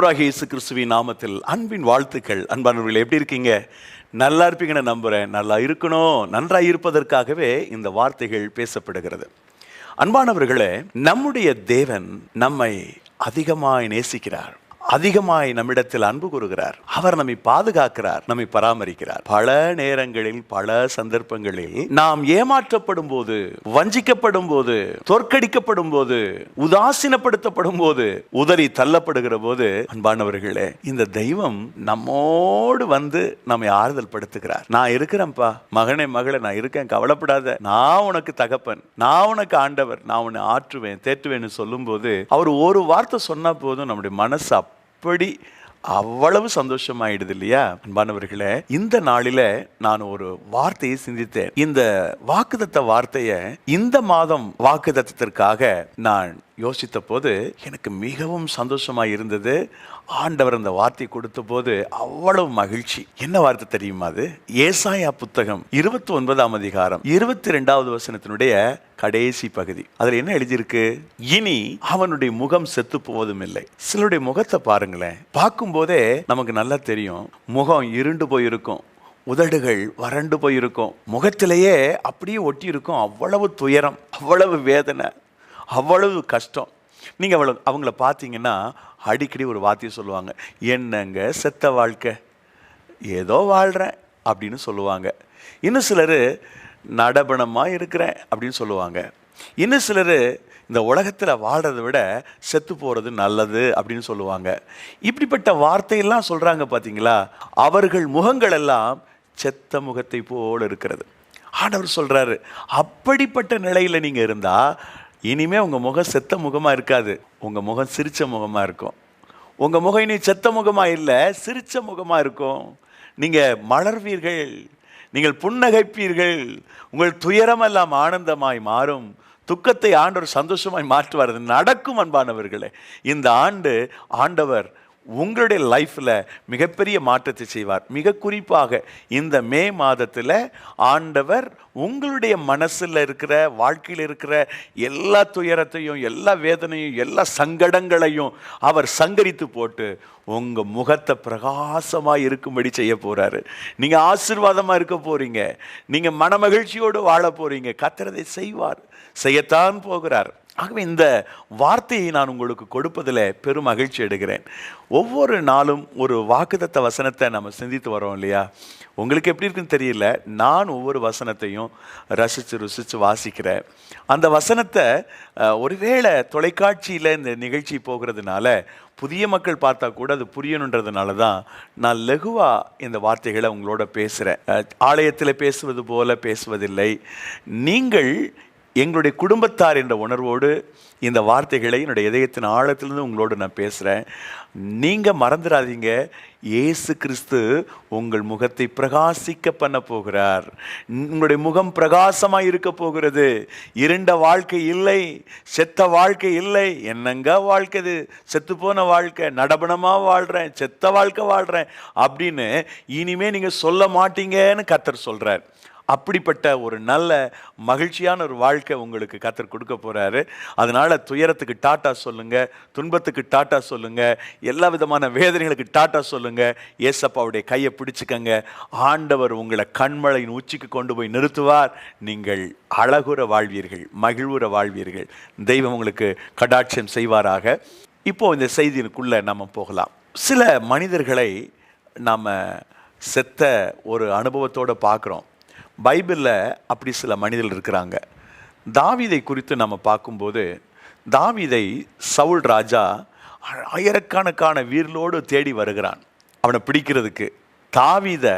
ஆண்டவராகிய இயேசு கிறிஸ்துவின் நாமத்தில் அன்பின் வாழ்த்துக்கள். அன்பானவர்கள் எப்படி இருக்கீங்க? நல்லா இருப்பீங்கன்னு நம்புறேன். நல்லா இருக்கணும். நன்றாய் இருப்பதற்காகவே இந்த வார்த்தைகள் பேசப்படுகிறது. அன்பானவர்களே நம்முடைய தேவன் நம்மை அதிகமாய் நேசிக்கிறார். அதிகமாய் நம்மிடத்தில் அன்பு கூறுகிறார். அவர் நம்மை பாதுகாக்கிறார் நம்மை பராமரிக்கிறார். பல நேரங்களில் பல சந்தர்ப்பங்களில் நாம் ஏமாற்றப்படும் போது வஞ்சிக்கப்படும் போது தோற்கடிக்கப்படும் போது உதாசீனப்படுத்தப்படும் போது உதறி தள்ளப்படுகிற போது அன்பானவர்களே இந்த தெய்வம் நம்மோடு வந்து நம்மை ஆறுதல் படுத்துகிறார். நான் இருக்கிறேன்ப்பா. மகனே மகளே நான் இருக்கேன். கவலைப்படாத. நான் உனக்கு தகப்பன். நான் உனக்கு ஆண்டவர். நான் உன்னை ஆற்றுவேன் தேற்றுவேன்னு சொல்லும்போது அவர் ஒரு வார்த்தை சொன்னா போதும் நம்முடைய மனசு அப்படி அவ்வளவு சந்தோஷமாயிடுது இல்லையா அன்பானவர்களே இந்த நாளில நான் ஒரு வார்த்தையை சிந்தித்தேன். இந்த வாக்குதத்த வார்த்தையை இந்த மாதம் வாக்குதத்தத்திற்காக நான் யோசித்த போது எனக்கு மிகவும் சந்தோஷமா இருந்தது ஆண்டவர் அந்த வார்த்தை கொடுத்த போது அவ்வளவு மகிழ்ச்சி. என்ன வார்த்தை தெரியுமா அது? ஏசாயா புத்தகம் இருபத்தி ஒன்பதாம் அதிகாரம் இருபத்தி ரெண்டாவது வசனத்தினுடைய கடைசி பகுதி. அதுல என்ன எழுதியிருக்கு? இனி அவனுடைய முகம் செத்து போவதும் இல்லை சிலருடைய முகத்தை பாருங்களேன். பார்க்கும் போதே நமக்கு நல்லா தெரியும். முகம் இருண்டு போயிருக்கும். உதடுகள் வறண்டு போயிருக்கும். முகத்திலேயே அப்படியே ஒட்டி இருக்கும் அவ்வளவு துயரம் அவ்வளவு வேதனை அவ்வளவு கஷ்டம். நீங்கள் அவ்வளோ அவங்கள பார்த்தீங்கன்னா அடிக்கடி ஒரு வார்த்தையை சொல்லுவாங்க. என்னங்க செத்த வாழ்க்கை? ஏதோ வாழ்கிறேன் அப்படின்னு சொல்லுவாங்க. இன்னும் சிலர் நடபணமாக இருக்கிறேன் அப்படின்னு சொல்லுவாங்க. இன்னும் சிலர் இந்த உலகத்தில் வாழ்கிறத விட செத்து போகிறது நல்லது அப்படின்னு சொல்லுவாங்க. இப்படிப்பட்ட வார்த்தையெல்லாம் சொல்கிறாங்க பார்த்தீங்களா அவர்கள் முகங்கள் எல்லாம் செத்த முகத்தை போல் இருக்கிறது. ஆண்டவர் சொல்கிறாரு அப்படிப்பட்ட நிலையில் நீங்கள் இருந்தால் இனிமே உங்கள் முகம் செத்த முகமாக இருக்காது. உங்கள் முகம் சிரிச்ச முகமாக இருக்கும். உங்கள் முகம் இனி செத்த முகமாக இல்லை சிரிச்ச முகமாக இருக்கும். நீங்கள் மலர்வீர்கள் நீங்கள் புன்னகைப்பீர்கள். உங்கள் துயரமெல்லாம் ஆனந்தமாய் மாறும். துக்கத்தை ஆண்டவர் சந்தோஷமாய் மாற்றுவார். நடக்கும் அன்பானவர்களே. இந்த ஆண்டு ஆண்டவர் உங்களுடைய லைஃப்பில் மிகப்பெரிய மாற்றத்தை செய்வார். மிக குறிப்பாக இந்த மே மாதத்தில் ஆண்டவர் உங்களுடைய மனசில் இருக்கிற வாழ்க்கையில் இருக்கிற எல்லா துயரத்தையும் எல்லா வேதனையும் எல்லா சங்கடங்களையும் அவர் சங்கரித்து போட்டு உங்கள் முகத்தை பிரகாசமாக இருக்கும்படி செய்ய போகிறாரு நீங்கள் ஆசீர்வாதமாக இருக்க போகிறீங்க நீங்கள் மனமகிழ்ச்சியோடு வாழ போகிறீங்க கத்துறதை செய்வார். செய்யத்தான் போகிறார். ஆகவே இந்த வார்த்தையை நான் உங்களுக்கு கொடுப்பதில் பெரும் மகிழ்ச்சி எடுக்கிறேன். ஒவ்வொரு நாளும் ஒரு வாக்குதத்த வசனத்தை நம்ம சிந்தித்து வரோம் இல்லையா? உங்களுக்கு எப்படி இருக்குன்னு தெரியல. நான் ஒவ்வொரு வசனத்தையும் ரசித்து ருசித்து வாசிக்கிறேன். அந்த வசனத்தை ஒருவேளை தொலைக்காட்சியில் இந்த நிகழ்ச்சி போகிறதுனால புதிய மக்கள் பார்த்தா கூட அது புரியணுன்றதுனால தான் நான் லகுவாக இந்த வார்த்தைகளை உங்களோட பேசுகிறேன் ஆலயத்தில் பேசுவது போல பேசுவதில்லை. நீங்கள் எங்களுடைய குடும்பத்தார் என்ற உணர்வோடு இந்த வார்த்தைகளை என்னுடைய இதயத்தின் ஆழத்திலிருந்து உங்களோடு நான் பேசுகிறேன் நீங்கள் மறந்துடாதீங்க. இயேசு கிறிஸ்து உங்கள் முகத்தை பிரகாசிக்க பண்ண போகிறார். உங்களுடைய முகம் பிரகாசமாக இருக்க போகிறது. இருண்ட வாழ்க்கை இல்லை. செத்த வாழ்க்கை இல்லை. என்னங்க வாழ்க்கை இது? செத்து போன வாழ்க்கை. நடபணமாக வாழ்கிறேன் செத்த வாழ்க்கை வாழ்கிறேன் அப்படின்னு இனிமே நீங்கள் சொல்ல மாட்டீங்கன்னு கத்தர் சொல்கிறார் அப்படிப்பட்ட ஒரு நல்ல மகிழ்ச்சியான ஒரு வாழ்க்கை உங்களுக்கு கத்தர் கொடுக்க போகிறாரு அதனால் துயரத்துக்கு டாட்டா சொல்லுங்கள் துன்பத்துக்கு டாட்டா சொல்லுங்கள் எல்லா விதமான வேதனைகளுக்கு டாட்டா சொல்லுங்கள் ஏசப்பாவுடைய கையை பிடிச்சிக்கங்க. ஆண்டவர் உங்களை கண்மலையின் உச்சிக்கு கொண்டு போய் நிறுத்துவார். நீங்கள் அழகுற வாழ்வீர்கள் மகிழ்வுற வாழ்வீர்கள். தெய்வம் உங்களுக்கு கடாட்சியம் செய்வாராக. இப்போது இந்த செய்தியினுக்குள்ளே நம்ம போகலாம். சில மனிதர்களை நாம் செத்த ஒரு அனுபவத்தோட பார்க்குறோம். பைபிளில் அப்படி சில மனிதர்கள் இருக்கிறாங்க. தாவீதை குறித்து நம்ம பார்க்கும்போது தாவீதை சவுல் ராஜா ஆயிரக்கணக்கான வீரலோடு தேடி வருகிறான். அவனை பிடிக்கிறதுக்கு. தாவீதை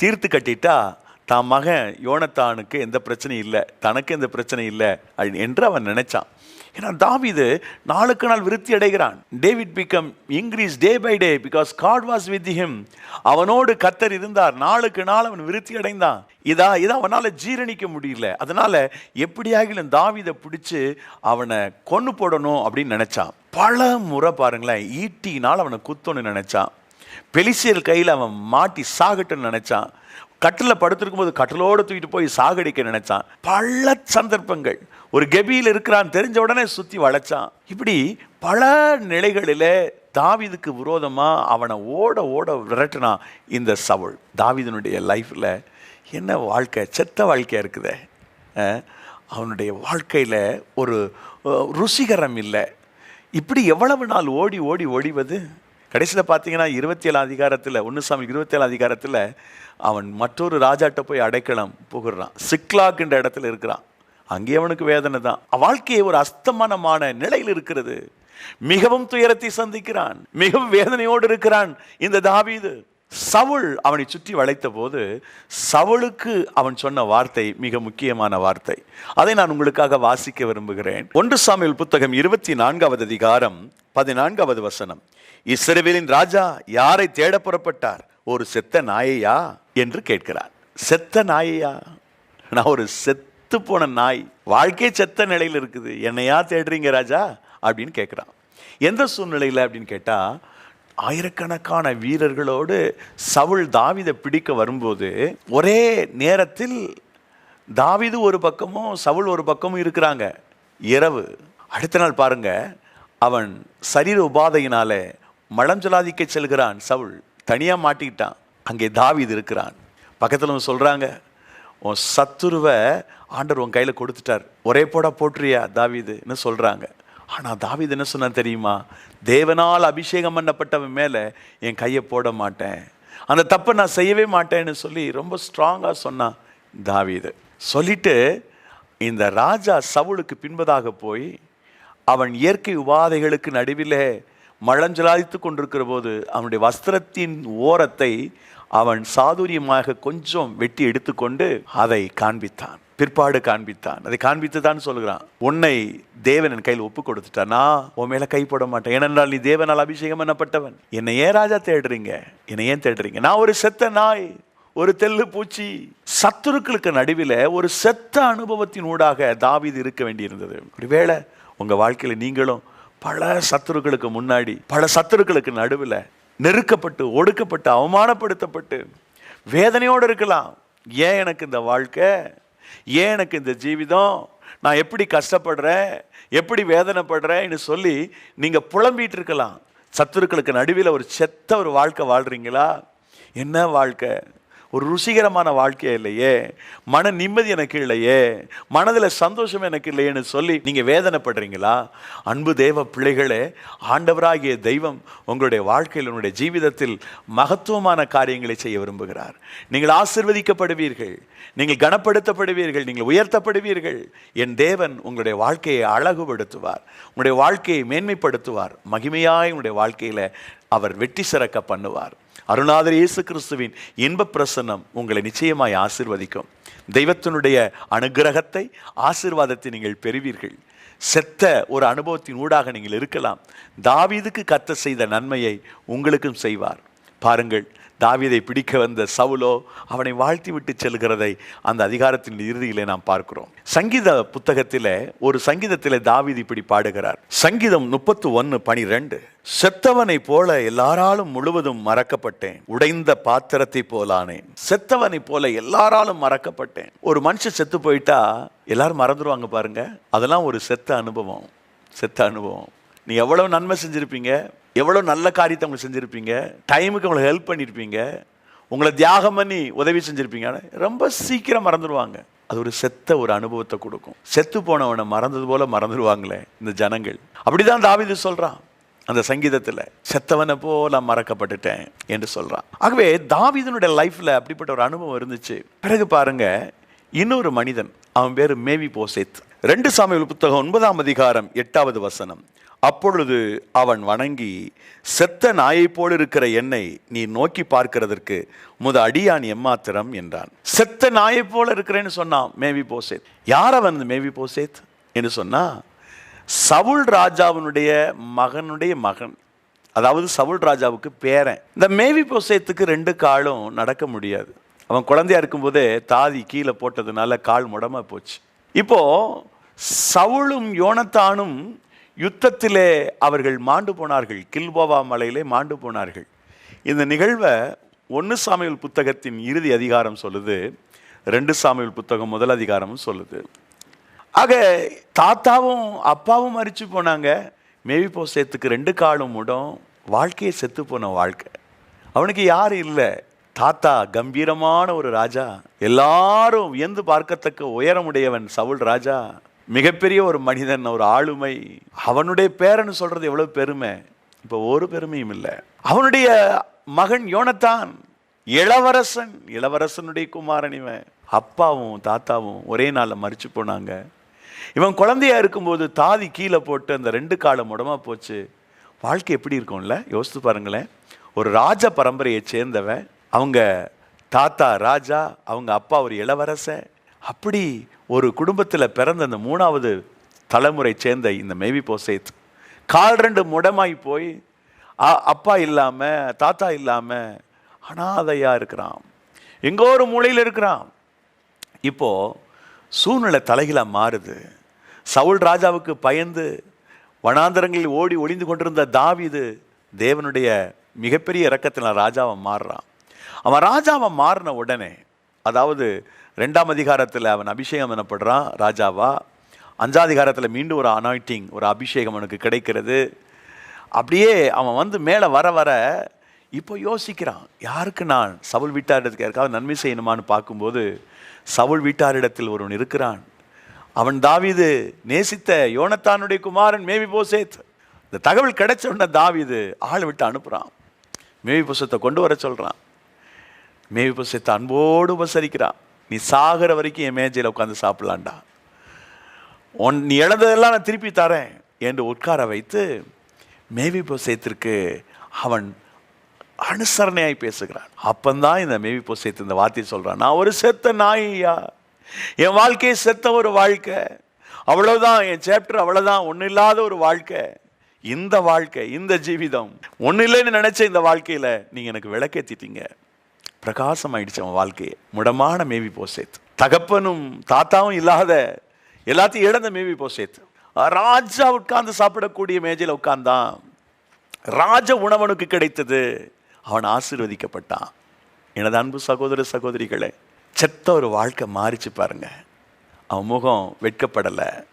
தீர்த்து கட்டிட்டா தான் மகன் யோனத்தானுக்கு எந்த பிரச்சனையும் இல்லை தனக்கு எந்த பிரச்சனையும் இல்லை என்று அவன் நினைச்சான். ஏன்னா தாவிது நாளுக்கு நாள் விருத்தி அடைகிறான். David become increase day by day because God was with him அவனோடு கத்தர் இருந்தார். நாளுக்கு நாள் அவன் விருத்தி அடைந்தான். இதா இதை அவனால் ஜீரணிக்க முடியல. அதனால எப்படியாகிலும் தாவிதை பிடிச்சி அவனை கொண்டு போடணும் அப்படின்னு நினச்சான். பல முறை பாருங்களேன் ஈட்டினால் அவனை குத்தணும்னு நினச்சான். பெலிசியல் கையில் அவன் மாட்டி சாகட்டும்னு நினச்சான். கட்டில் படுத்திருக்கும் போது கட்டிலோடு தூக்கிட்டு போய் சாகடிக்க நினைச்சான். பல சந்தர்ப்பங்கள். ஒரு கெபியில் இருக்கிறான் தெரிஞ்ச உடனே சுற்றி வளைச்சான். இப்படி பல நிலைகளில் தாவிதுக்கு விரோதமாக அவனை ஓட ஓட விரட்டினா இந்த சவுள் தாவிதனுடைய லைஃப்பில் என்ன வாழ்க்கை செத்த வாழ்க்கையாக இருக்குதே? அவனுடைய வாழ்க்கையில் ஒரு ருசிகரம் இல்லை. இப்படி எவ்வளவு நாள் ஓடி ஓடி ஓடிவது கடைசியில் பார்த்தீங்கன்னா இருபத்தி ஏழு அதிகாரத்தில் ஒன்று சாமி இருபத்தி அதிகாரத்தில் அவன் மற்றொரு ராஜாட்ட போய் அடைக்கலம் புகுறான். சிக்லாக்ன்ற இடத்துல இருக்கிறான். அங்கே அவனுக்கு வேதனை தான். வாழ்க்கையை ஒரு அஸ்தமனமான நிலையில் இருக்கிறது. மிகவும் துயரத்தை சந்திக்கிறான். மிகவும் வேதனையோடு இருக்கிறான். இந்த தாவீது சவுள் அவனை சுற்றி வளைத்த போது சவுளுக்கு அவன் சொன்ன வார்த்தை மிக முக்கியமான வார்த்தை. அதை நான் உங்களுக்காக வாசிக்க விரும்புகிறேன். ஒன்று சாமியல் புத்தகம் இருபத்தி நான்காவது அதிகாரம் பதினான்காவது வசனம். இஸ்ரேவேலின் ராஜா யாரை தேட புறப்பட்டார்? ஒரு செத்த நாயையா என்று கேட்கிறார். செத்த நாயையா? நான் ஒரு செத்து போன நாய். வாழ்க்கை செத்த நிலையில் இருக்குது. என்னையா தேடுறீங்க ராஜா? அப்படின்னு கேட்குறான். எந்த சூழ்நிலையில் அப்படின்னு கேட்டால் ஆயிரக்கணக்கான வீரர்களோடு சவுள் தாவிதை பிடிக்க வரும்போது ஒரே நேரத்தில் தாவிது ஒரு பக்கமும் சவுள் ஒரு பக்கமும் இருக்கிறாங்க. இரவு. அடுத்த நாள் பாருங்க. அவன் சரீர உபாதையினால மலஞ்சலாதிக்க செல்கிறான் சவுள் தனியாக மாட்டிக்கிட்டான். அங்கே தாவீது இருக்கிறான். பக்கத்தில் சொல்கிறாங்க உன் சத்துருவை ஆண்டவர் உன் கையில் கொடுத்துட்டார். ஒரே போடா போட்டுறியா தாவீதுன்னு சொல்கிறாங்க ஆனால் தாவீது என்ன சொன்னா தெரியுமா? தேவனால் அபிஷேகம் பண்ணப்பட்டவன் மேலே என் கையை போட மாட்டேன். அந்த தப்பை நான் செய்யவே மாட்டேன்னு சொல்லி ரொம்ப ஸ்ட்ராங்காக சொன்னான் தாவிது. சொல்லிட்டு இந்த ராஜா சவுலுக்கு பின்பதாக போய் அவன் இயற்கை உபாதைகளுக்கு நடுவிலே மழஞ்சலாதித்து கொண்டிருக்கிற போது அவனுடைய வஸ்திரத்தின் ஓரத்தை அவன் சாதுரியமாக கொஞ்சம் வெட்டி எடுத்துக்கொண்டு அதை காண்பித்தான். பிற்பாடு காண்பித்தான். அதை காண்பித்து தான் சொல்கிறான் உன்னை தேவன் என் கையில் ஒப்பு கொடுத்துட்டானா? உன் மேலே கை போட மாட்டேன். ஏனென்றால் நீ தேவனால் அபிஷேகம் பண்ணப்பட்டவன். என்னை ஏன் ராஜா தேடுறீங்க? என்னை ஏன் தேடுறீங்க? நான் ஒரு செத்த நாய் ஒரு தெல்லு பூச்சி. சத்துருக்களுக்கு நடுவில் ஒரு செத்த அனுபவத்தின் ஊடாக தாவீது இருக்க வேண்டியிருந்தது. ஒருவேளை உங்கள் வாழ்க்கையில் நீங்களும் பல சத்துருக்களுக்கு முன்னாடி பல சத்துருக்களுக்கு நடுவில் நெருக்கப்பட்டு ஒடுக்கப்பட்டு அவமானப்படுத்தப்பட்டு வேதனையோடு இருக்கலாம். ஏன் எனக்கு இந்த வாழ்க்கை? ஏன் எனக்கு இந்த ஜீவிதம்? நான் எப்படி கஷ்டப்படுறேன்? எப்படி வேதனைப்படுறேன்னு சொல்லி நீங்கள் புலம்பிட்டு இருக்கலாம். சத்துருக்களுக்கு நடுவில் ஒரு செத்த ஒரு வாழ்க்கை வாழ்கிறீங்களா என்ன வாழ்க்கை? ஒரு ருசிகரமான வாழ்க்கை இல்லையே? மன நிம்மதி எனக்கு இல்லையே? மனதில் சந்தோஷம் எனக்கு இல்லையேன்னு சொல்லி நீங்கள் வேதனைப்படுறீங்களா? அன்பு தேவ பிள்ளைகளே ஆண்டவராகிய தெய்வம் உங்களுடைய வாழ்க்கையில் உங்களுடைய ஜீவிதத்தில் மகத்துவமான காரியங்களை செய்ய விரும்புகிறார். நீங்கள் ஆசிர்வதிக்கப்படுவீர்கள். நீங்கள் கனப்படுத்தப்படுவீர்கள். நீங்கள் உயர்த்தப்படுவீர்கள். என் தேவன் உங்களுடைய வாழ்க்கையை அழகுபடுத்துவார். உங்களுடைய வாழ்க்கையை மேன்மைப்படுத்துவார். மகிமையாய் உங்களுடைய வாழ்க்கையில் அவர் வெற்றி சிறக்க பண்ணுவார். அருணாதர் இயேசு கிறிஸ்துவின் இன்ப பிரசன்னம் உங்களை நிச்சயமாய் ஆசிர்வதிக்கும். தெய்வத்தினுடைய அனுகிரகத்தை ஆசிர்வாதத்தை நீங்கள் பெறுவீர்கள். செத்த ஒரு அனுபவத்தின் ஊடாக நீங்கள் இருக்கலாம். தாவீதுக்கு கத்த செய்த நன்மையை உங்களுக்கும் செய்வார். பாருங்கள் தாவிதை பிடிக்க வந்த சவுலோ அவனை வாழ்த்தி விட்டு செல்கிறதை அந்த அதிகாரத்தின் இறுதியிலே நாம் பார்க்கிறோம். சங்கீத புத்தகத்தில் ஒரு சங்கீதத்தில் தாவிதி இப்படி பாடுகிறார். சங்கீதம் முப்பத்து ஒன்னு பனிரெண்டு. செத்தவனை போல எல்லாராலும் முழுவதும் மறக்கப்பட்டேன். உடைந்த பாத்திரத்தை போலானேன். செத்தவனை போல எல்லாராலும் மறக்கப்பட்டேன். ஒரு மனுஷன் செத்து போயிட்டா எல்லாரும் மறந்துடுவாங்க பாருங்க. அதெல்லாம் ஒரு செத்த அனுபவம். செத்த அனுபவம். நீ எவ்வளவு நன்மை செஞ்சிருப்பீங்க? எவ்வளோ நல்ல காரியத்தை அவங்க செஞ்சுருப்பீங்க? டைமுக்கு அவங்களுக்கு ஹெல்ப் பண்ணியிருப்பீங்க உங்களை தியாகம் பண்ணி உதவி செஞ்சுருப்பீங்க. ரொம்ப சீக்கிரம் மறந்துடுவாங்க. அது ஒரு செத்த ஒரு அனுபவத்தை கொடுக்கும். செத்து போனவனை மறந்தது போல மறந்துடுவாங்களே இந்த ஜனங்கள். அப்படிதான் தாவிது சொல்கிறான் அந்த சங்கீதத்தில் செத்தவனை போல மறக்கப்பட்டுட்டேன் என்று சொல்கிறான் ஆகவே தாவிதனுடைய லைஃப்பில் அப்படிப்பட்ட ஒரு அனுபவம் இருந்துச்சு. பிறகு பாருங்க இன்னொரு மனிதன் அவன் பேர் மேவி போசேத் ரெண்டு சாமியல் புத்தகம் ஒன்பதாம் அதிகாரம் எட்டாவது வசனம். அப்பொழுது அவன் வணங்கி செத்த நாயைப் போல் இருக்கிற என்னை நீ நோக்கி பார்க்கிறதற்கு முத அடியான் எம்மாத்திரம் என்றான். செத்த நாயைப் போல இருக்கிறேன்னு சொன்னான் மேவி போசேத் யார் அவன் மேவி போசேத் என்று சொன்னா சவுல் ராஜாவினுடைய மகனுடைய மகன். அதாவது சவுல் ராஜாவுக்கு பேரன். இந்த மேவி போசேத்துக்கு ரெண்டு காலும் நடக்க முடியாது. அவன் குழந்தையா இருக்கும்போதே தாதி கீழே போட்டதுனால கால் முடமா போச்சு. இப்போ சவுளும் யோனத்தானும் யுத்தத்திலே அவர்கள் மாண்டு போனார்கள். கில்போவா மலையிலே மாண்டு போனார்கள். இந்த நிகழ்வை ஒன்று சாமியல் புத்தகத்தின் இறுதி அதிகாரம் சொல்லுது ரெண்டு சாமியல் புத்தகம் முதல் அதிகாரமும் சொல்லுது. ஆக தாத்தாவும் அப்பாவும் மறிச்சு போனாங்க. மேவி போசேத்துக்கு ரெண்டு காலும் முடம் வாழ்க்கையே செத்து போன வாழ்க்கை. அவனுக்கு யார் இல்லை? தாத்தா கம்பீரமான ஒரு ராஜா. எல்லாரும் வியந்து பார்க்கத்தக்க உயரமுடையவன் சவுல் ராஜா. மிகப்பெரிய ஒரு மனிதன் ஒரு ஆளுமை. அவனுடைய பேரன்னு சொல்றது எவ்வளவு பெருமை? இப்போ ஒரு பெருமையும் இல்லை. அவனுடைய மகன் யோனத்தான் இளவரசன். இளவரசனுடைய குமாரன் இவன். அப்பாவும் தாத்தாவும் ஒரே நாளில் மறிச்சு போனாங்க. இவன் குழந்தையா இருக்கும்போது தாதி கீழே போட்டு அந்த ரெண்டு காலம் உடமா போச்சு. வாழ்க்கை எப்படி இருக்கும்ல? யோசித்து பாருங்களேன். ஒரு ராஜ பரம்பரையை சேர்ந்தவன் அவங்க தாத்தா ராஜா அவங்க அப்பா ஒரு இளவரசன். அப்படி ஒரு குடும்பத்தில் பிறந்த அந்த மூணாவது தலைமுறை சேர்ந்த இந்த மேபி போசேத் கால் ரெண்டு முடமாய் போய் அ- அப்பா இல்லாமல் தாத்தா இல்லாமல் அனாதையாக இருக்கிறான். எங்கோ ஒரு மூலையில் இருக்கிறான். இப்போது சூழ்நிலை தலைகளாக மாறுது. சவுல் ராஜாவுக்கு பயந்து வனாந்தரங்களில் ஓடி ஒளிந்து கொண்டிருந்த தாவிது தேவனுடைய மிகப்பெரிய இரக்கத்தில் ராஜாவை மாறுறான். அவன் ராஜாவை மாறின உடனே அதாவது ரெண்டாம் அதிகாரத்தில் அவன் அபிஷேகம் எனப்படுறான் ராஜாவா? அஞ்சாதிகாரத்தில் மீண்டும் ஒரு அனாயிட்டிங் ஒரு அபிஷேகம் அவனுக்கு கிடைக்கிறது. அப்படியே அவன் வந்து மேலே வர வர இப்போ யோசிக்கிறான் யாருக்கு நான் சவுள் வீட்டாரிடத்துக்கு யாருக்காவது நன்மை செய்யணுமான்னு பார்க்கும்போது சவுள் வீட்டாரிடத்தில் ஒருவன் இருக்கிறான். அவன் தாவிது நேசித்த யோனத்தானுடைய குமாரன் மேவி போசேத் இந்த தகவல் கிடைச்ச உடனே தாவிது ஆள் விட்டு அனுப்புகிறான் மேவி புசத்தை கொண்டு வர சொல்கிறான் மேவி புசத்தை அன்போடு உபசரிக்கிறான். நீ சாகிற வரைக்கும் என் மேஜையில் உட்காந்து சாப்பிட்லான்டா உன் நீ இழந்ததெல்லாம் நான் திருப்பி தரேன் என்று உட்கார வைத்து மேவி பொசேத்திற்கு அவன் அனுசரணையாய் பேசுகிறான். அப்பந்தான் இந்த மேவி பொசேத்து இந்த வார்த்தையை சொல்கிறான் நான் ஒரு செத்த நாயா என் வாழ்க்கையை செத்த ஒரு வாழ்க்கை. அவ்வளோதான் என் சாப்டர் அவ்வளோதான் ஒன்றும் இல்லாத ஒரு வாழ்க்கை. இந்த வாழ்க்கை இந்த ஜீவிதம். ஒன்றும் இல்லைன்னு நினச்ச இந்த வாழ்க்கையில் நீங்கள் எனக்கு விளக்கேத்திட்டீங்க. பிரகாசம் ஆயிடுச்சு அவன் வாழ்க்கையை. முடமான மேவி போசேத். தகப்பனும் தாத்தாவும் இல்லாத எல்லாத்தையும் இழந்த மேவி போசேத். ராஜா உட்கார்ந்து சாப்பிடக்கூடிய மேஜையில் உட்கார்ந்தான். ராஜ உணவனுக்கு கிடைத்தது. அவன் ஆசீர்வதிக்கப்பட்டான். எனது அன்பு சகோதர சகோதரிகளே செத்த ஒரு வாழ்க்கை மாறிச்சு பாருங்க. அவன் முகம் வெட்கப்படலை.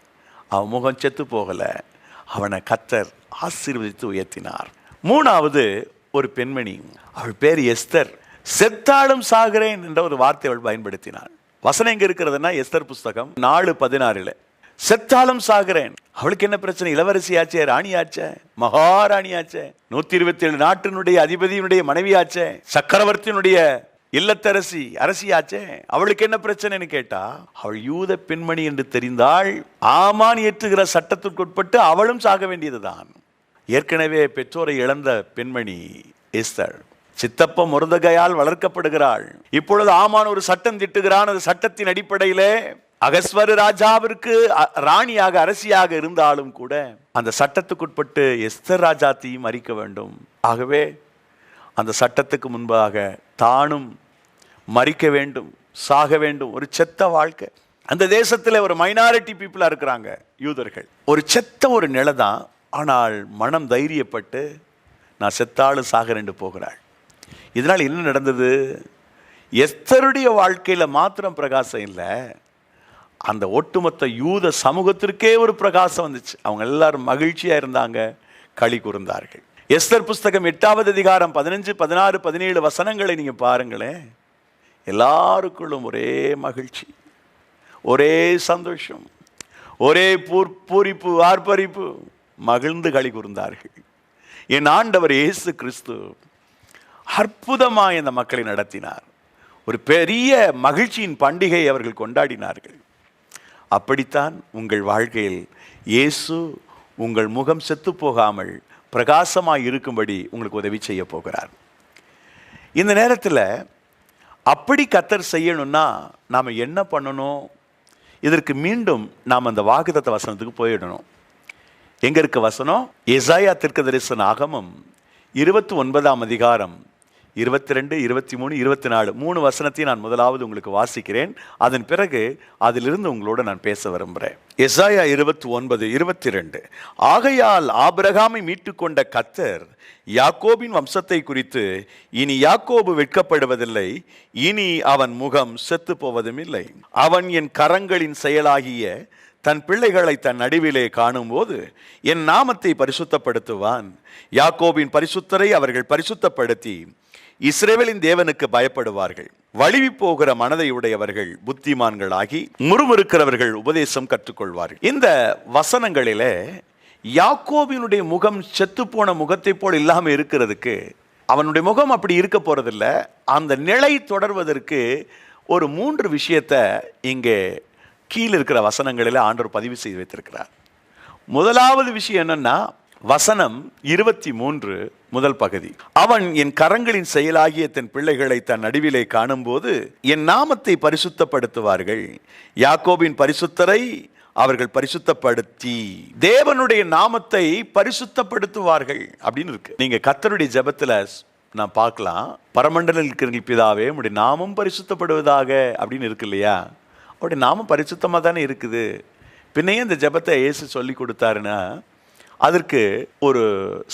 அவன் முகம் செத்து போகலை. அவனை கத்தர் ஆசீர்வதித்து உயர்த்தினார். மூணாவது ஒரு பெண்மணி. அவள் பேர் எஸ்தர். செத்தாலும் சாகிறேன் என்ற ஒரு வார்த்தை அவள் பயன்படுத்தினாள். வசனம் எங்க இருக்கிறதுனா எஸ்தர் புஸ்தகம் நாலு பதினாறுல. செத்தாலும் சாகிறேன். அவளுக்கு என்ன பிரச்சனை? இளவரசி ஆச்சே ராணி ஆச்சே மகாராணி ஆச்சே நூத்தி இருபத்தி ஏழு நாட்டினுடைய அதிபதியினுடைய மனைவியாச்சே சக்கரவர்த்தியினுடைய இல்லத்தரசி அரசியாச்சே அவளுக்கு என்ன பிரச்சனைன்னு கேட்டா அவள் யூத பெண்மணி என்று தெரிந்தால் ஆமான் ஏற்றுகிற சட்டத்திற்குட்பட்டு அவளும் சாக வேண்டியதுதான். ஏற்கனவே பெற்றோரை இழந்த பெண்மணி எஸ்தர். சித்தப்ப முருதகையால் வளர்க்கப்படுகிறாள். இப்பொழுது ஆமான் ஒரு சட்டம் திட்டுகிறான். அது சட்டத்தின் அடிப்படையிலே அகஸ்வர ராஜாவிற்கு அ- ராணியாக அரசியாக இருந்தாலும் கூட அந்த சட்டத்துக்குட்பட்டு எஸ்தர் ராஜாத்தையும் மறிக்க வேண்டும். ஆகவே அந்த சட்டத்துக்கு முன்பாக தானும் மறிக்க வேண்டும் சாக வேண்டும். ஒரு செத்த வாழ்க்கை. அந்த தேசத்தில் ஒரு மைனாரிட்டி பீப்புளாக இருக்கிறாங்க யூதர்கள். ஒரு செத்த ஒரு நிலை தான் ஆனால் மனம் தைரியப்பட்டு நான் செத்தாலும் சாகிறேன்னு போகிறாள். இதனால் என்ன நடந்தது? எஸ்தருடைய வாழ்க்கையில் மாத்திரம் பிரகாசம் இல்லை. அந்த ஒட்டுமொத்த யூத சமூகத்திற்கே ஒரு பிரகாசம் வந்துச்சு. அவங்க எல்லாரும் மகிழ்ச்சியாக இருந்தாங்க களி கூர்ந்தார்கள். எஸ்தர் புஸ்தகம் எட்டாவது அதிகாரம் பதினஞ்சு பதினாறு பதினேழு வசனங்களை நீங்கள் பாருங்களேன். எல்லாருக்குள்ளும் ஒரே மகிழ்ச்சி ஒரே சந்தோஷம் ஒரே பூர் பூரிப்பு ஆர்ப்பரிப்பு. மகிழ்ந்து களி கூர்ந்தார்கள். என் ஆண்டவர் இயேசு கிறிஸ்து அற்புதமாக இந்த மக்களை நடத்தினார். ஒரு பெரிய மகிழ்ச்சியின் பண்டிகையை அவர்கள் கொண்டாடினார்கள். அப்படித்தான் உங்கள் வாழ்க்கையில் இயேசு உங்கள் முகம் செத்து போகாமல் பிரகாசமாக இருக்கும்படி உங்களுக்கு உதவி செய்ய போகிறார். இந்த நேரத்தில் அப்படி கத்தர் செய்யணும்னா நாம் என்ன பண்ணணும்? இதற்கு மீண்டும் நாம் அந்த வாக்குத்தத்த வசனத்துக்கு போயிடணும். எங்கே இருக்க வசனம்? எசாயா தீர்க்க தரிசன ஆகமம் இருபத்தி ஒன்பதாம் அதிகாரம் இருபத்தி ரெண்டு இருபத்தி மூணு இருபத்தி நாலு மூணு வசனத்தையும் நான் முதலாவது உங்களுக்கு வாசிக்கிறேன். அதன் பிறகு அதிலிருந்து உங்களோட நான் பேச விரும்புகிறேன் எசாயா இருபத்தி ஒன்பது இருபத்தி ரெண்டு ஆகையால் ஆபிரகாமை மீட்டுக்கொண்ட கத்தர் யாக்கோபின் வம்சத்தை குறித்து இனி யாக்கோபு வெட்கப்படுவதில்லை. இனி அவன் முகம் செத்து போவதும் இல்லை அவன் என் கரங்களின் செயலாகிய தன் பிள்ளைகளை தன் நடுவிலே காணும்போது என் நாமத்தை பரிசுத்தப்படுத்துவான். யாக்கோபின் பரிசுத்தரை அவர்கள் பரிசுத்தப்படுத்தி இஸ்ரேவேலின் தேவனுக்கு பயப்படுவார்கள். வழுவி போகிற மனதை உடையவர்கள் புத்திமான்களாகி முறுமுறுக்கிறவர்கள் உபதேசம் கற்றுக்கொள்வார்கள். இந்த வசனங்களிலே யாக்கோவினுடைய முகம் செத்துப்போன முகத்தை போல் இல்லாமல் இருக்கிறதுக்கு அவனுடைய முகம் அப்படி இருக்க போறதில்ல. அந்த நிலை தொடர்வதற்கு ஒரு மூன்று விஷயத்தை இங்கே கீழே இருக்கிற வசனங்களில் ஆண்டவர் பதிவு செய்து வைத்திருக்கிறார். முதலாவது விஷயம் என்னன்னா வசனம் இருபத்தி மூன்று முதல் பகுதி. அவன் என் கரங்களின் செயலாகிய தன் பிள்ளைகளை தன் நடுவிலே காணும்போது என் நாமத்தை பரிசுத்தப்படுத்துவார்கள். யாக்கோபின் பரிசுத்தரை அவர்கள் பரிசுத்தப்படுத்தி தேவனுடைய நாமத்தை பரிசுத்தப்படுத்துவார்கள் அப்படின்னு இருக்கு. நீங்க கத்தருடைய ஜபத்துல நான் பார்க்கலாம். பரமண்டலில் இருக்கிற பிதாவே உடைய நாமம் பரிசுத்தப்படுவதாக அப்படின்னு இருக்கு இல்லையா? அவருடைய நாமம் பரிசுத்தமாக தானே இருக்குது. பின்னையே இந்த ஜெபத்தை இயேசு சொல்லி கொடுத்தாருன்னா அதற்கு ஒரு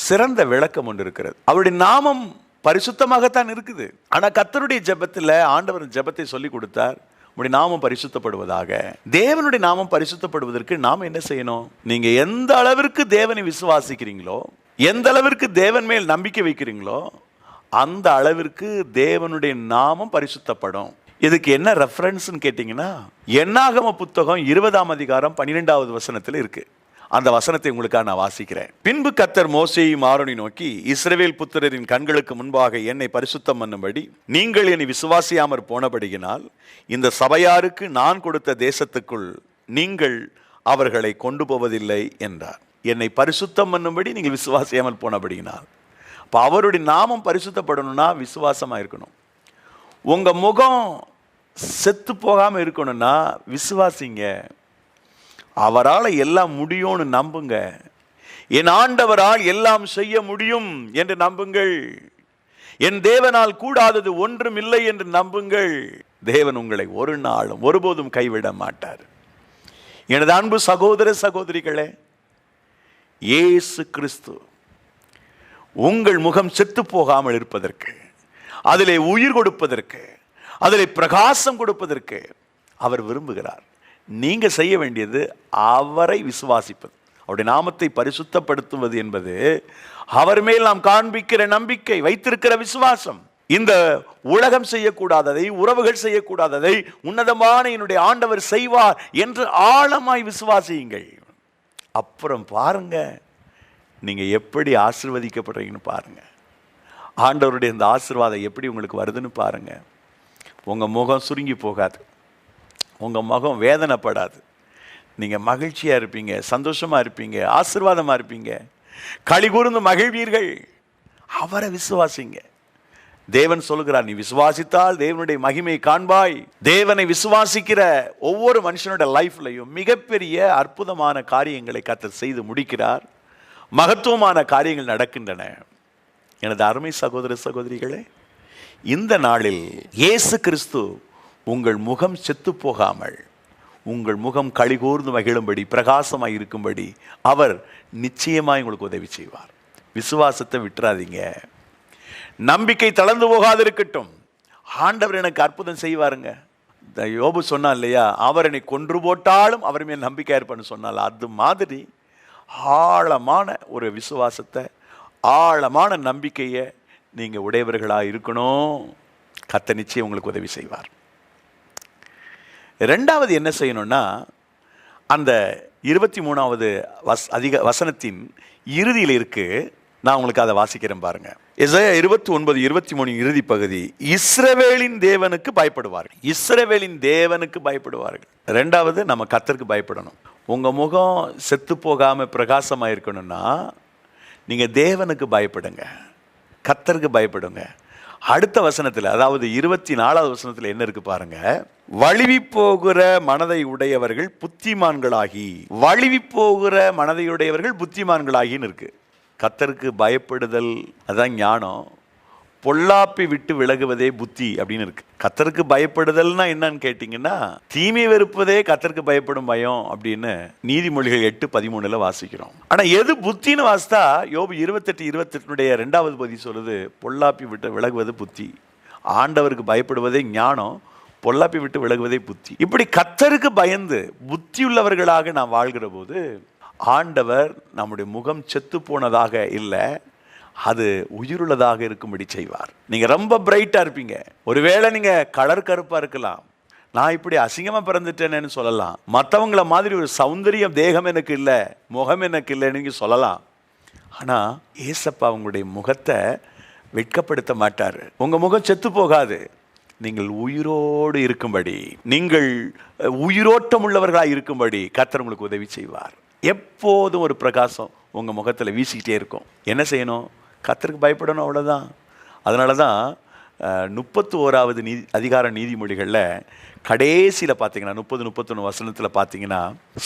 சிறந்த விளக்கம் ஒன்று இருக்கிறது. அவருடைய நாமம் பரிசுத்தமாகத்தான் இருக்குது. ஆனால் கத்தருடைய ஜெபத்தில் ஆண்டவர் ஜெபத்தை சொல்லி கொடுத்தார். உங்களுடைய நாமம் பரிசுத்தப்படுவதாக. தேவனுடைய நாமம் பரிசுத்தப்படுவதற்கு நாம் என்ன செய்யணும்? நீங்க எந்த அளவிற்கு தேவனை விசுவாசிக்கிறீங்களோ எந்த அளவிற்கு தேவன் மேல் நம்பிக்கை வைக்கிறீங்களோ அந்த அளவிற்கு தேவனுடைய நாமம் பரிசுத்தப்படும். இதுக்கு என்ன ரெஃபரன்ஸ்னு கேட்டிங்கன்னா என்னாகம புத்தகம் இருபதாம் அதிகாரம் பன்னிரெண்டாவது வசனத்தில் இருக்கு. அந்த வசனத்தை உங்களுக்காக நான் வாசிக்கிறேன். பின்பு கத்தர் மோசையும் ஆரோனை நோக்கி இஸ்ரவேல் புத்திரரின் கண்களுக்கு முன்பாக என்னை பரிசுத்தம் பண்ணும்படி நீங்கள் என்னை விசுவாசியாமற் போனபடியினால் இந்த சபையாருக்கு நான் கொடுத்த தேசத்துக்குள் நீங்கள் அவர்களை கொண்டு போவதில்லை என்றார். என்னை பரிசுத்தம் பண்ணும்படி நீங்கள் விசுவாசியாமல் போனபடியினால் இப்போ அவருடைய நாமம் பரிசுத்தப்படணும்னா விசுவாசமாக இருக்கணும். உங்கள் முகம் செத்து போகாமல் இருக்கணும்னா விசுவாசிங்க. அவரால் எல்லாம் முடியும்னு நம்புங்க. என் ஆண்டவரால் எல்லாம் செய்ய முடியும் என்று நம்புங்கள். என் தேவனால் கூடாதது ஒன்றும் இல்லை என்று நம்புங்கள். தேவன் உங்களை ஒரு நாளும் ஒருபோதும் கைவிட மாட்டார். எனது அன்பு சகோதர சகோதரிகளே இயேசு கிறிஸ்து உங்கள் முகம் செத்து போகாமல் இருப்பதற்கு அதிலே உயிர் கொடுப்பதற்கு அதிலே பிரகாசம் கொடுப்பதற்கு அவர் விரும்புகிறார். நீங்கள் செய்ய வேண்டியது அவரை விசுவாசிப்பது. அவருடைய நாமத்தை பரிசுத்தப்படுத்துவது என்பது அவர் மேல் நாம் காண்பிக்கிற நம்பிக்கை வைத்திருக்கிற விசுவாசம். இந்த உலகம் செய்யக்கூடாததை உறவுகள் செய்யக்கூடாததை உன்னதமான என்னுடைய ஆண்டவர் செய்வார் என்று ஆழமாய் விசுவாசியுங்கள். அப்புறம் பாருங்க நீங்கள் எப்படி ஆசிர்வதிக்கப்படுறீங்கன்னு பாருங்கள் ஆண்டவருடைய இந்த ஆசிர்வாதம் எப்படி உங்களுக்கு வருதுன்னு பாருங்கள் உங்கள் முகம் சுருங்கி போகாது. உங்கள் முகம் வேதனைப்படாது. நீங்கள் மகிழ்ச்சியாக இருப்பீங்க சந்தோஷமாக இருப்பீங்க ஆசிர்வாதமாக இருப்பீங்க. களி கூர்ந்து மகிழ்வீர்கள். அவரை விசுவாசிங்க. தேவன் சொல்கிறார் நீ விசுவாசித்தால் தேவனுடைய மகிமை காண்பாய். தேவனை விசுவாசிக்கிற ஒவ்வொரு மனுஷனோட லைஃப்லையும் மிகப்பெரிய அற்புதமான காரியங்களை கத்தர் செய்து முடிக்கிறார். மகத்துவமான காரியங்கள் நடக்கின்றன. எனது அருமை சகோதர சகோதரிகளே இந்த நாளில் இயேசு கிறிஸ்து உங்கள் முகம் செத்து போகாமல் உங்கள் முகம் கழிகூர்ந்து மகிழும்படி பிரகாசமாக இருக்கும்படி அவர் நிச்சயமாக உங்களுக்கு உதவி செய்வார். விசுவாசத்தை விட்டுறாதீங்க. நம்பிக்கை தளர்ந்து போகாது இருக்கட்டும் ஆண்டவர் எனக்கு அற்புதம் செய்வாருங்க. இந்த யோபு சொன்னா இல்லையா? அவர் என்னை கொன்று போட்டாலும் அவர் மேல் நம்பிக்கை இருப்பான்னு சொன்னால் அது மாதிரி ஆழமான ஒரு விசுவாசத்தை ஆழமான நம்பிக்கையை நீங்கள் உடையவர்களாக இருக்கணும். கத்த நிச்சயம் உங்களுக்கு உதவி செய்வார். ரெண்டாவது என்ன செய்யணும்னா அந்த இருபத்தி மூணாவது வஸ் அதிக வசனத்தின் இறுதியில் இருக்குது நான் உங்களுக்கு அதை வாசிக்கிறேன் பாருங்க. இசையா இருபத்தி ஒன்பது இருபத்தி மூணு இறுதி பகுதி. இஸ்ரவேலின் தேவனுக்கு பயப்படுவார்கள். இஸ்ரவேலின் தேவனுக்கு பயப்படுவார்கள். ரெண்டாவது நம்ம கத்தருக்கு பயப்படணும். உங்கள் முகம் செத்து போகாமல் பிரகாசமாக இருக்கணும்னா நீங்கள் தேவனுக்கு பயப்படுங்க. கத்தருக்கு பயப்படுங்க. அடுத்த வசனத்தில் அதாவது இருபத்தி நாலாவது வசனத்தில் என்ன இருக்கு பாருங்க? வழுவி போகிற மனதை உடையவர்கள் புத்திமான்களாகி வழுவி போகிற மனதை உடையவர்கள் புத்திமான்களாகின்னு இருக்கு. கத்தருக்கு பயப்படுதல் அதான் ஞானம். பொல்லாப்பி விட்டு விலகுவதே புத்தி அப்படின்னு இருக்கு. கத்தருக்கு பயப்படுதல்னா என்னன்னு கேட்டிங்கன்னா தீமை வெறுப்பதே கத்தருக்கு பயப்படும் பயம் அப்படின்னு நீதிமொழிகள் எட்டு பதிமூணுல வாசிக்கிறோம். ஆனால் எது புத்தின்னு வாசித்தா யோபு இருபத்தெட்டு இருபத்தெட்டுடைய ரெண்டாவது பகுதி சொல்லுது பொல்லாப்பி விட்டு விலகுவது புத்தி. ஆண்டவருக்கு பயப்படுவதே ஞானம் பொல்லாப்பி விட்டு விலகுவதே புத்தி. இப்படி கத்தருக்கு பயந்து புத்தியுள்ளவர்களாக நாம் வாழ்கிற போது ஆண்டவர் நம்முடைய முகம் செத்து போனதாக இல்லை அது உயிருள்ளதாக இருக்கும்படி செய்வார். நீங்கள் ரொம்ப பிரைட்டாக இருப்பீங்க. ஒருவேளை நீங்கள் கலர் கருப்பாக இருக்கலாம். நான் இப்படி அசிங்கமாக பிறந்துட்டேனேன்னு சொல்லலாம். மற்றவங்கள மாதிரி ஒரு சௌந்தரியம் தேகம் எனக்கு இல்லை முகம் எனக்கு இல்லைன்னு சொல்லலாம். ஆனால் ஏசப்பா உங்களுடைய முகத்தை வெட்கப்படுத்த மாட்டார். உங்கள் முகம் செத்து போகாது. நீங்கள் உயிரோடு இருக்கும்படி நீங்கள் உயிரோட்டம் உள்ளவர்களாக இருக்கும்படி கத்தர் உங்களுக்கு உதவி செய்வார். எப்போதும் ஒரு பிரகாசம் உங்கள் முகத்தில் வீசிக்கிட்டே இருக்கும். என்ன செய்யணும்? கத்தருக்கு பயப்படணும் அவ்வளோதான் அதனால தான் முப்பத்து ஓராவது நீதி அதிகார நீதிமொழிகளில் கடைசியில் பார்த்தீங்கன்னா முப்பது முப்பத்தொன்று வசனத்தில் பார்த்தீங்கன்னா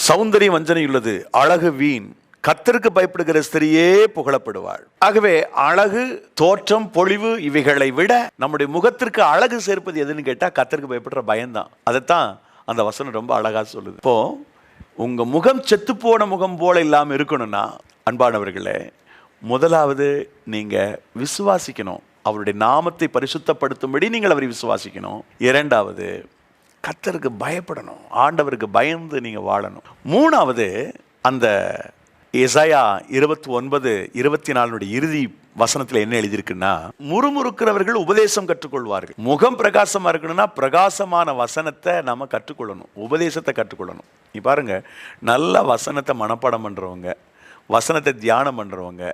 சௌந்தரியம் வஞ்சனை உள்ளது. அழகு வீண். கத்தருக்கு பயப்படுகிற ஸ்திரியே புகழப்படுவாள். ஆகவே அழகு தோற்றம் பொழிவு இவைகளை விட நம்முடைய முகத்திற்கு அழகு சேர்ப்பது எதுன்னு கேட்டால் கத்தருக்கு பயப்படுற பயம்தான். அதைத்தான் அந்த வசனம் ரொம்ப அழகாக சொல்லுது. இப்போ உங்கள் முகம் செத்து போன முகம் போல இல்லாமல் இருக்கணும்னா அன்பானவர்களே முதலாவது நீங்கள் விசுவாசிக்கணும். அவருடைய நாமத்தை பரிசுத்தப்படுத்தும்படி நீங்கள் அவரை விசுவாசிக்கணும். இரண்டாவது கத்தருக்கு பயப்படணும். ஆண்டவருக்கு பயந்து நீங்கள் வாழணும். மூணாவது அந்த எசையா இருபத்தி ஒன்பது இருபத்தி நாலுடைய இறுதி வசனத்தில் என்ன எழுதியிருக்குன்னா முறுமுறுக்கிறவர்கள் உபதேசம் கற்றுக்கொள்வார்கள். முகம் பிரகாசமாக இருக்கணும்னா பிரகாசமான வசனத்தை நம்ம கற்றுக்கொள்ளணும். உபதேசத்தை கற்றுக்கொள்ளணும். நீ பாருங்க நல்ல வசனத்தை மனப்பாடம் பண்ணுறவங்க வசனத்தை தியானம் பண்ணுறவங்க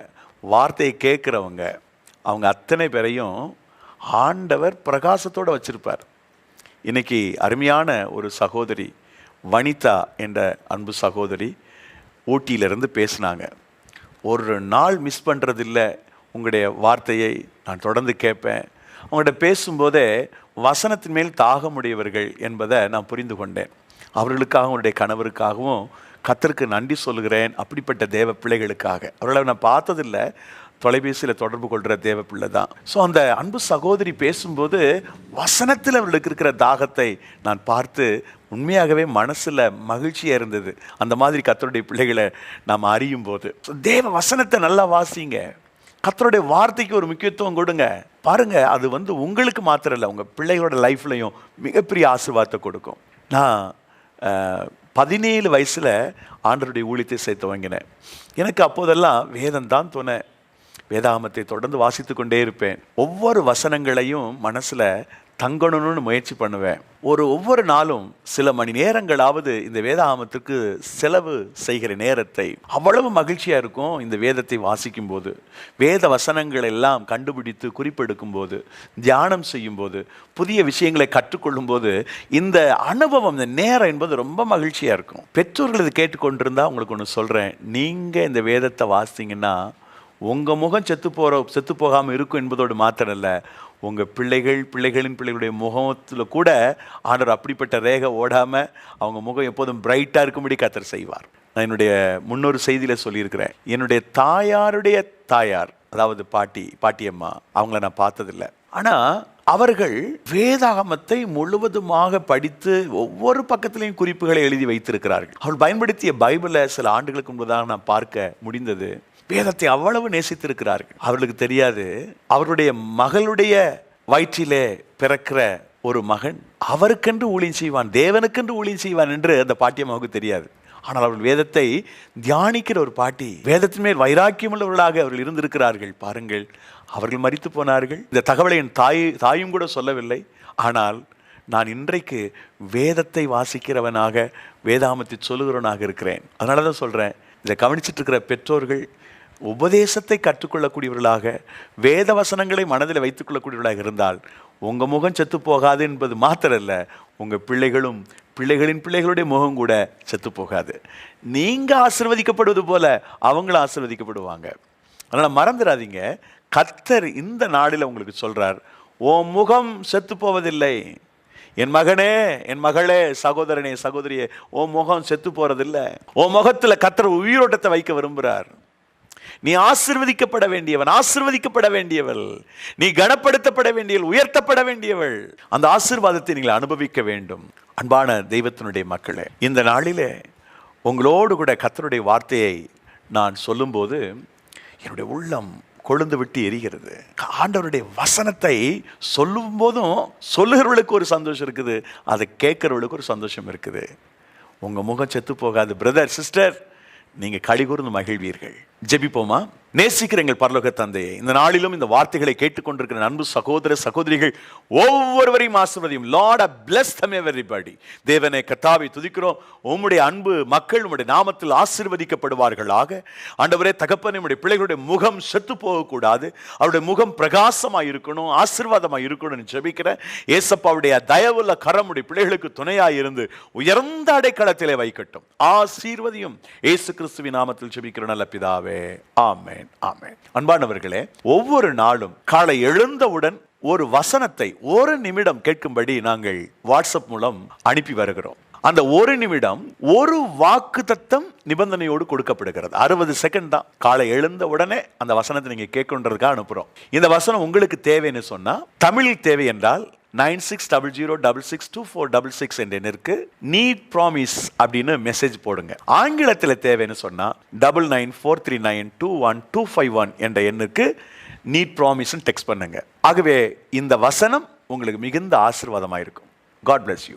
வார்த்தையை கேட்குறவங்க அவங்க அத்தனை பேரையும் ஆண்டவர் பிரகாசத்தோட வச்சிருப்பார். இன்றைக்கி அருமையான ஒரு சகோதரி வனிதா என்ற அன்பு சகோதரி ஊட்டியிலிருந்து பேசினாங்க. ஒரு நாள் மிஸ் பண்ணுறதில்ல உங்களுடைய வார்த்தையை நான் தொடர்ந்து கேட்பேன். அவங்கள்ட்ட பேசும்போதே வசனத்தின் மேல் தாகமுடையவர்கள் என்பதை நான் புரிந்து கொண்டேன். அவர்களுக்காக அவருடைய கணவருக்காகவும் கத்தருக்கு நன்றி சொல்கிறேன் அப்படிப்பட்ட தேவ பிள்ளைகளுக்காக. அவர்களை நான் பார்த்ததில்லை. தொலைபேசியில் தொடர்பு கொள்கிற தேவ பிள்ளை தான். ஸோ அந்த அன்பு சகோதரி பேசும்போது வசனத்தில் அவர்களுக்கு இருக்கிற தாகத்தை நான் பார்த்து உண்மையாகவே மனசில் மகிழ்ச்சியாக இருந்தது. அந்த மாதிரி கத்தருடைய பிள்ளைகளை நாம் அறியும் போது. தேவ வசனத்தை நல்லா வாசிங்க. கத்தருடைய வார்த்தைக்கு ஒரு முக்கியத்துவம் கொடுங்க. பாருங்க அது வந்து உங்களுக்கு மாத்திரம் இல்லை உங்கள் பிள்ளைகளோட லைஃப்லையும் மிகப்பெரிய ஆசீர்வாதத்தை கொடுக்கும். நான் பதினேழு வயசில் ஆண்டருடைய ஊழியத்தை சேர்த்து வாங்கினேன் எனக்கு அப்போதெல்லாம் வேதம் தான் துணை. வேதாமத்தை தொடர்ந்து வாசித்து கொண்டே இருப்பேன். ஒவ்வொரு வசனங்களையும் மனசில் தங்கணும்னு முயற்சி பண்ணுவேன். ஒரு ஒவ்வொரு நாளும் சில மணி நேரங்களாவது இந்த வேதாகமத்துக்கு செலவு செய்கிற நேரத்தை அவ்வளவு மகிழ்ச்சியாக இருக்கும் இந்த வேதத்தை வாசிக்கும் போது வேத வசனங்கள் எல்லாம் கண்டுபிடித்து குறிப்பெடுக்கும் போது தியானம் செய்யும் போது புதிய விஷயங்களை கற்றுக்கொள்ளும் போது இந்த அனுபவம் இந்த நேரம் என்பது ரொம்ப மகிழ்ச்சியாக இருக்கும். பெற்றோர்கள் இது கேட்டுக்கொண்டிருந்தா உங்களுக்கு ஒன்று சொல்கிறேன் நீங்கள் இந்த வேதத்தை வாசித்தீங்கன்னா உங்கள் முகம் செத்து போகிற செத்து போகாமல் இருக்கும் என்பதோடு மாத்திரம் இல்லை உங்கள் பிள்ளைகள் பிள்ளைகளின் பிள்ளைகளுடைய முகத்தில் கூட ஆண்டவர் அப்படிப்பட்ட ரேகை ஓடாமல் அவங்க முகம் எப்போதும் பிரைட்டாக இருக்கும்படி கத்தர் செய்வார். நான் என்னுடைய முன்னொரு செய்தியில் சொல்லியிருக்கிறேன். என்னுடைய தாயாருடைய தாயார் அதாவது பாட்டி பாட்டியம்மா அவங்கள நான் பார்த்ததில்ல. ஆனால் அவர்கள் வேதாகமத்தை முழுவதுமாக படித்து ஒவ்வொரு பக்கத்திலையும் குறிப்புகளை எழுதி வைத்திருக்கிறார்கள். அவள் பயன்படுத்திய பைபிளை சில ஆண்டுகளுக்கு முன்பதாக நான் பார்க்க முடிந்தது. வேதத்தை அவ்வளவு நேசித்திருக்கிறார்கள். அவர்களுக்கு தெரியாது அவருடைய மகளுடைய வயிற்றிலே பிறக்கிற ஒரு மகன் அவருக்கென்று ஊழியம் செய்வான் தேவனுக்கென்று ஊழியம் செய்வான் என்று அந்த பாட்டியம்மாவுக்கு தெரியாது. ஆனால் அவர்கள் வேதத்தை தியானிக்கிற ஒரு பாட்டி வேதத்தின் மேல் வைராக்கியம் உள்ளவர்களாக அவர்கள் இருந்திருக்கிறார்கள். பாருங்கள் அவர்கள் மறித்து போனார்கள். இந்த தகவலை என் தாய் தாயும் கூட சொல்லவில்லை. ஆனால் நான் இன்றைக்கு வேதத்தை வாசிக்கிறவனாக வேதாமத்தை சொல்லுகிறவனாக இருக்கிறேன். அதனால தான் சொல்கிறேன் இதை கவனிச்சிட்டு இருக்கிற பெற்றோர்கள் உபதேசத்தை கற்றுக்கொள்ளக்கூடியவர்களாக வேத வசனங்களை மனதில் வைத்துக் கொள்ளக்கூடியவர்களாக இருந்தால் உங்கள் முகம் செத்து போகாது என்பது மாத்திரல்ல உங்கள் பிள்ளைகளும் பிள்ளைகளின் பிள்ளைகளுடைய முகம் கூட செத்து போகாது. நீங்கள் ஆசிர்வதிக்கப்படுவது போல அவங்களும் ஆசிர்வதிக்கப்படுவாங்க. அதனால் மறந்துடாதீங்க. கத்தர் இந்த நாளில் உங்களுக்கு சொல்கிறார் ஓ முகம் செத்து போவதில்லை. என் மகனே என் மகளே சகோதரனே சகோதரியே ஓ முகம் செத்து போகிறதில்லை ஓ முகத்தில் கத்தர் உயிரோட்டத்தை வைக்க விரும்புகிறார் நீ ஆசிர்வதிக்கப்பட வேண்டியவன் ஆசிர்வதிக்கப்பட வேண்டியவள். நீ கனப்படுத்தப்பட வேண்டியவள் உயர்த்தப்பட வேண்டியவள். அந்த ஆசீர்வாதத்தை நீங்கள் அனுபவிக்க வேண்டும். அன்பான தெய்வத்தினுடைய மக்களே இந்த நாளிலே உங்களோடு கூட கத்தருடைய வார்த்தையை நான் சொல்லும்போது என்னுடைய உள்ளம் கொழுந்து விட்டு எரிகிறது. ஆண்டவருடைய வசனத்தை சொல்லும் போதும் சொல்லுகிறவளுக்கு ஒரு சந்தோஷம் இருக்குது அதை கேட்குறவளுக்கு ஒரு சந்தோஷம் இருக்குது. உங்க முகம் செத்து போகாது பிரதர் சிஸ்டர் நீங்க கழிகூர்ந்து மகிழ்வீர்கள். ஜெபிப்போமா? நேசிக்கிற எங்கள் பரலோக தந்தையை இந்த நாளிலும் இந்த வார்த்தைகளை கேட்டுக்கொண்டிருக்கிற அன்பு சகோதர சகோதரிகள் ஒவ்வொருவரையும் ஆசிர்வதியும். லார்ட் பிளஸ் தம் எவரிபடி தேவனை கத்தாவை துதிக்கிறோம். உம்முடைய அன்பு மக்கள் உம்முடைய நாமத்தில் ஆசிர்வதிக்கப்படுவார்களாக. ஆண்டவரே தகப்பன் உம்முடைய பிள்ளைகளுடைய முகம் செத்து போகக்கூடாது. அவருடைய முகம் பிரகாசமாக இருக்கணும் ஆசிர்வாதமாக இருக்கணும்னு ஜெபிக்கிறேன் ஏசப்பாவுடைய தயவுள்ள கரமுடைய பிள்ளைகளுக்கு துணையாக இருந்து உயர்ந்த அடைக்கலத்திலே வைக்கட்டும். ஆசீர்வதியும். ஏசு கிறிஸ்துவின் நாமத்தில் ஜெபிக்கிற நல்ல பிதாவே. பிதாவே ஆமேன் ஆமேன். அன்பானவர்களே ஒவ்வொரு நாளும் காலை எழுந்தவுடன் ஒரு வசனத்தை ஒரு நிமிடம் கேட்கும்படி நாங்கள் வாட்ஸ்அப் மூலம் அனுப்பி வருகிறோம். அந்த ஒரு நிமிடம் ஒரு வாக்கு தத்தம் நிபந்தனையோடு கொடுக்கப்படுகிறது. அறுபது செகண்ட் தான். காலை எழுந்த உடனே அந்த வசனத்தை நீங்க கேட்கணுன்றதுக்காக அனுப்புறோம். இந்த வசனம் உங்களுக்கு தேவைன்னு சொன்னா தமிழில் தேவை என்றால் nine six double zero double six two four double six என்ற எண்ணிற்கு நீட் ப்ராமிஸ் அப்படின்னு மெசேஜ் போடுங்க. ஆங்கிலத்தில் தேவைன்னு சொன்னால் double nine four three nine two one two five one என்ற எண்ணுக்கு நீட் ப்ராமிஸ்ன்னு டெக்ஸ்ட் பண்ணுங்க. ஆகவே இந்த வசனம் உங்களுக்கு மிகுந்த ஆசீர்வாதமாக இருக்கும் காட் பிளஸ் யூ